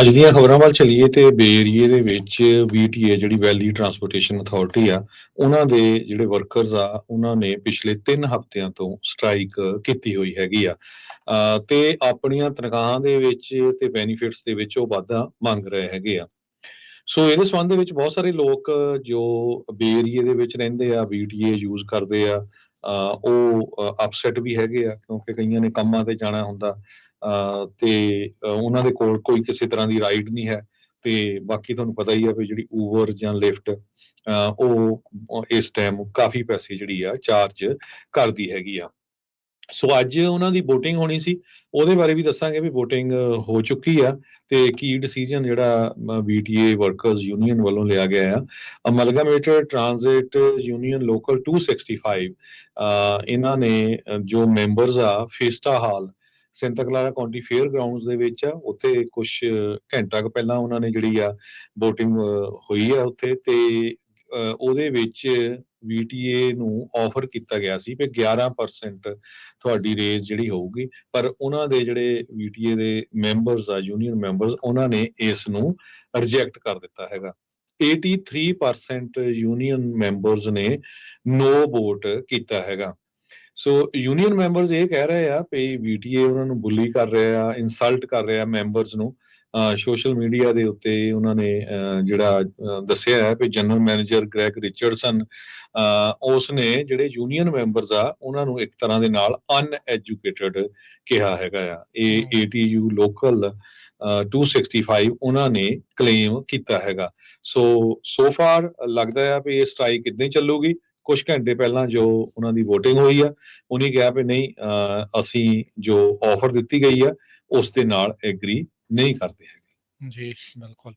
ਅੱਜ ਦੀਆਂ ਖਬਰਾਂ ਵੱਲ ਚਲੀਏ ਤੇ ਬੇ ਏਰੀਏ ਦੇ ਵਿੱਚ ਵੀਟੀਏ ਜਿਹੜੀ ਵੈਲੀ ਟਰਾਂਸਪੋਰਟੇਸ਼ਨ ਅਥਾਰਟੀ ਆ, ਉਹਨਾਂ ਦੇ ਜਿਹੜੇ ਵਰਕਰਸ ਆ, ਉਹਨਾਂ ਨੇ ਪਿਛਲੇ 3 ਹਫ਼ਤਿਆਂ ਤੋਂ ਸਟ੍ਰਾਈਕ ਕੀਤੀ ਹੋਈ ਹੈਗੀ ਆ। ਤੇ ਆਪਣੀਆਂ ਤਨਖਾਹਾਂ ਦੇ ਵਿੱਚ ਤੇ ਬੈਨੀਫਿਟਸ ਦੇ ਵਿੱਚ ਉਹ ਵਾਧਾ ਮੰਗ ਰਹੇ ਹੈਗੇ ਆ। ਸੋ ਇਹਦੇ ਸੰਬੰਧ ਦੇ ਵਿੱਚ ਬਹੁਤ ਸਾਰੇ ਲੋਕ ਜੋ ਬੇ ਏਰੀਏ ਦੇ ਵਿੱਚ ਰਹਿੰਦੇ ਆ ਵੀਟੀਏ ਯੂਜ਼ ਕਰਦੇ ਆ ਉਹ ਅਪਸੈਟ ਵੀ ਹੈਗੇ ਆ ਕਿਉਂਕਿ ਕਈਆਂ ਨੇ ਕੰਮਾਂ ਤੇ ਜਾਣਾ ਹੁੰਦਾ, ਅਹ ਤੇ ਉਹਨਾਂ ਦੇ ਕੋਲ ਕੋਈ ਕਿਸੇ ਤਰ੍ਹਾਂ ਦੀ ਰਾਈਡ ਨਹੀਂ ਹੈ, ਤੇ ਬਾਕੀ ਤੁਹਾਨੂੰ ਪਤਾ ਹੀ ਆ ਵੀ ਜਿਹੜੀ ਊਬਰ ਜਾਂ ਲਿਫਟ ਉਹ ਇਸ ਟਾਈਮ ਕਾਫੀ ਪੈਸੇ ਜਿਹੜੀ ਆ ਚਾਰਜ ਕਰਦੀ ਹੈਗੀ ਆ। ਸੋ ਅੱਜ ਉਹਨਾਂ ਦੀ VOTING ਹੋਣੀ ਸੀ। ਉਹਦੇ ਬਾਰੇ ਵੀ ਦੱਸਾਂਗੇ ਵੀ VOTING ਹੋ ਚੁੱਕੀ ਆ ਤੇ ਕੀ ਡਿਸੀਜਨ ਜਿਹੜਾ VTA ਵਰਕਰਸ ਯੂਨੀਅਨ ਵੱਲੋਂ ਲਿਆ ਗਿਆ ਆ। ਅਮਲਗਾਮੇਟਡ ਟ੍ਰਾਂਜ਼ਿਟ ਯੂਨੀਅਨ ਲੋਕਲ 265 ਇਹਨਾਂ ਨੇ ਜੋ ਮੈਂਬਰਸ ਆ, Fiesta Hall Santa Clara County Fairgrounds ਦੇ ਵਿੱਚ ਆ, ਉੱਥੇ ਕੁਝ ਘੰਟਾ ਕੁ ਪਹਿਲਾਂ ਉਹਨਾਂ ਨੇ ਜਿਹੜੀ ਆ VOTING ਹੋਈ ਆ ਉੱਥੇ ਤੇ ਉਹਦੇ ਵਿੱਚ VTA ਨੂੰ ਆਫਰ ਕੀਤਾ ਗਿਆ ਸੀ ਕਿ 11% ਤੁਹਾਡੀ ਰੇਜ਼ ਜਿਹੜੀ ਹੋਊਗੀ, ਪਰ ਉਹਨਾਂ ਦੇ ਜਿਹੜੇ VTA ਦੇ ਮੈਂਬਰਸ ਆ ਯੂਨੀਅਨ ਮੈਂਬਰਸ ਉਹਨਾਂ ਨੇ ਇਸ ਨੂੰ ਰਿਜੈਕਟ ਕਰ ਦਿੱਤਾ ਹੈਗਾ। 83% ਯੂਨੀਅਨ ਮੈਂਬਰਸ ਨੇ ਨੋ ਵੋਟ ਕੀਤਾ ਹੈਗਾ। ਸੋ ਯੂਨੀਅਨ ਮੈਂਬਰਸ ਇਹ ਕਹਿ ਰਹੇ ਆ ਕਿ VTA ਉਹਨਾਂ ਨੂੰ ਬੁਲੀ ਕਰ ਰਿਹਾ ਇਨਸਲਟ ਕਰ ਰਿਹਾ ਮੈਂਬਰਸ ਨੂੰ। ਸੋਸ਼ਲ ਮੀਡੀਆ ਦੇ ਉੱਤੇ ਉਹਨਾਂ ਨੇ ਜਿਹੜਾ ਦੱਸਿਆ ਹੈ ਕਿ ਜਨਰਲ ਮੈਨੇਜਰ ਗ੍ਰੈਗ ਰਿਚਰਡਸਨ ਉਸ ਨੇ ਜਿਹੜੇ ਯੂਨੀਅਨ ਮੈਂਬਰਸ ਆ ਉਹਨਾਂ ਨੂੰ ਇੱਕ ਤਰ੍ਹਾਂ ਦੇ ਨਾਲ ਅਨਐਜੂਕੇਟਡ ਕਿਹਾ ਹੈਗਾ ਆ। ਇਹ ATU ਲੋਕਲ 265 ਉਹਨਾਂ ਨੇ ਕਲੇਮ ਕੀਤਾ ਹੈਗਾ। ਸੋ ਸੋ ਫਾਰ ਲੱਗਦਾ ਹੈ ਵੀ ਇਹ ਸਟ੍ਰਾਈਕ ਇਦਾਂ ਹੀ ਚੱਲੂਗੀ। ਕੁਝ ਘੰਟੇ ਪਹਿਲਾਂ ਜੋ ਉਹਨਾਂ ਦੀ VOTING ਹੋਈ ਆ ਉਹਨੇ ਕਿਹਾ ਵੀ ਨਹੀਂ ਅਸੀਂ ਜੋ ਆਫਰ ਦਿੱਤੀ ਗਈ ਆ ਉਸ ਦੇ ਨਾਲ ਐਗਰੀ ਨਹੀਂ ਕਰਦੇ ਹੈਗੇ। ਜੀ ਬਿਲਕੁਲ।